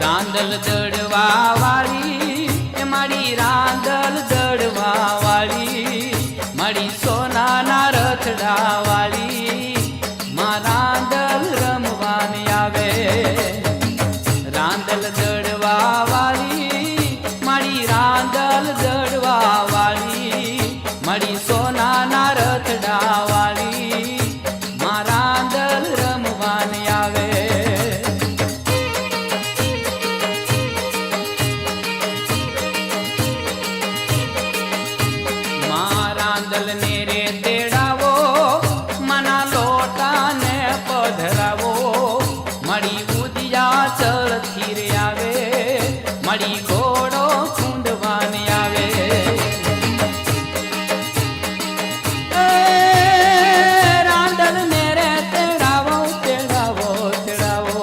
રાંદલ દડવા વાળી એ મારી રાંદલ દડવા વાળી મારી સોનાના રથડા વાળી માં રાંદલ રમવાને આવે. રાંદલ દડવા વાળી મારી રાંદલ દડવા વાળી મારી કરાવો. મળી ઉદિયા ચળથી રે આવે. મળી